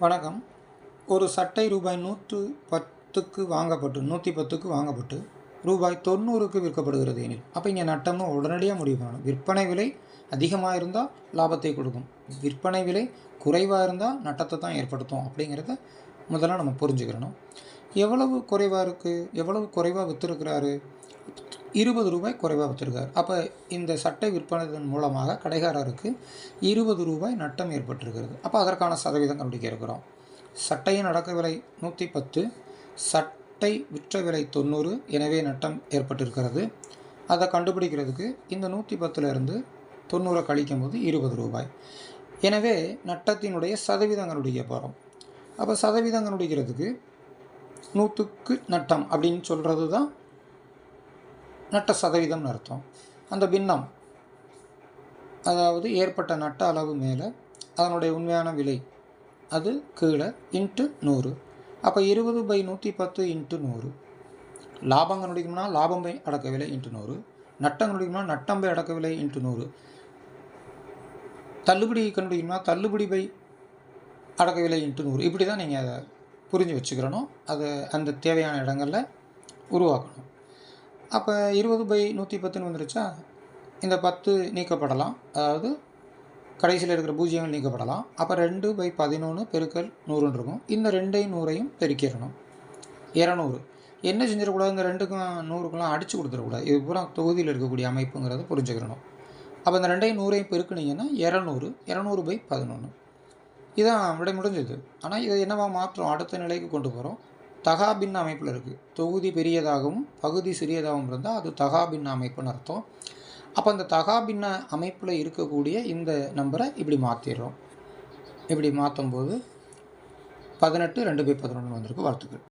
வணக்கம். ஒரு சட்டை ரூபாய் நூற்று பத்துக்கு வாங்கப்பட்டு நூற்றி பத்துக்கு வாங்கப்பட்டு ரூபாய் தொண்ணூறுக்கு விற்கப்படுகிறது எனில் அப்போ இங்கே நட்டம்னு உடனடியாக முடிவு பண்ணணும். விற்பனை விலை அதிகமாக இருந்தால் லாபத்தை கொடுக்கும். விற்பனை விலை குறைவாக இருந்தால் நட்டத்தை தான் ஏற்படுத்தும் அப்படிங்கிறத முதல்ல நம்ம புரிஞ்சுக்கிறணும். எவ்வளவு குறைவாக இருக்குது எவ்வளவு குறைவாக விற்றுருக்கிறாரு இருபது ரூபாய் குறைவாக வச்சுருக்காரு. அப்போ இந்த சட்டை விற்பனதன் மூலமாக கடைக்காரருக்கு இருபது ரூபாய் நட்டம் ஏற்பட்டிருக்கிறது. அப்போ அதற்கான சதவீதம் கண்டுபிடிக்க இருக்கிறோம். சட்டையின் அடக்க விலை நூற்றி பத்து சட்டை விற்ற விலை தொண்ணூறு எனவே நட்டம் ஏற்பட்டிருக்கிறது. அதை கண்டுபிடிக்கிறதுக்கு இந்த நூற்றி பத்துலேருந்து தொண்ணூறை கழிக்கும் போது இருபது ரூபாய். எனவே நட்டத்தினுடைய சதவீதம் கண்டுபிடிக்க போகிறோம் அப்போ சதவீதம் கண்டுபிடிக்கிறதுக்கு நூற்றுக்கு நட்டம் அப்படின்னு சொல்கிறது தான் நட்ட சதவீதம்னு அர்த்தம். அந்த பின்னம் அதாவது ஏற்பட்ட நட்ட அளவு மேலே அதனுடைய உண்மையான விலை அது கீழே இன்ட்டு நூறு. அப்போ இருபது பை நூற்றி பத்து இன்ட்டு நூறு. லாபம் கண்டுபிடிக்கணும்னா லாபம் பை அடக்க விலை இன்ட்டு நூறு. நட்டம் கண்டுபிடிக்கணும்னா நட்டம் பை அடக்க விலை இன்ட்டு நூறு. தள்ளுபடி கண்டுபிடிக்கணும்னா தள்ளுபடி பை அடக்க விலை இன்ட்டு நூறு. இப்படி தான் நீங்கள் அதை புரிஞ்சு வச்சுக்கிறணும். அதை அந்த தேவையான இடங்களில் உருவாக்கணும். அப்போ இருபது பை நூற்றி பத்துன்னு வந்துருச்சா? இந்த பத்து நீக்கப்படலாம். அதாவது கடைசியில் இருக்கிற பூஜ்ஜியங்கள் நீக்கப்படலாம். அப்போ ரெண்டு பை பதினொன்று பெருக்கல் நூறுன்னு இருக்கும். இந்த ரெண்டையும் நூறையும் பெருக்கிடணும். இரநூறு. என்ன செஞ்சிடக்கூடாது? இந்த ரெண்டுக்கும் நூறுக்கெல்லாம் அடித்து கொடுத்துடக்கூடாது. இது பூரா தொகுதியில் இருக்கக்கூடிய அமைப்புங்கிறத புரிஞ்சுக்கிறணும் அப்போ இந்த ரெண்டையும் நூறையும் பெருக்குனீங்கன்னா இரநூறு. இரநூறு பை பதினொன்று இதான் விடை முடிஞ்சது. ஆனால் இதை என்னவா மாற்றம்? அடுத்த நிலைக்கு கொண்டு போகிறோம் தகாபின் அமைப்பில் இருக்குது தொகுதி பெரியதாகவும் பகுதி சிறியதாகவும் இருந்தால் அது தகாபின் அமைப்புன்னு அர்த்தம். அப்போ அந்த தகாபின்ன அமைப்பில் இருக்கக்கூடிய இந்த நம்பரை இப்படி மாற்றிடுறோம் இப்படி மாற்றும் போது பதினெட்டு ரெண்டு பை பதினொன்று வந்திருக்கு. வாழ்த்துக்கள்.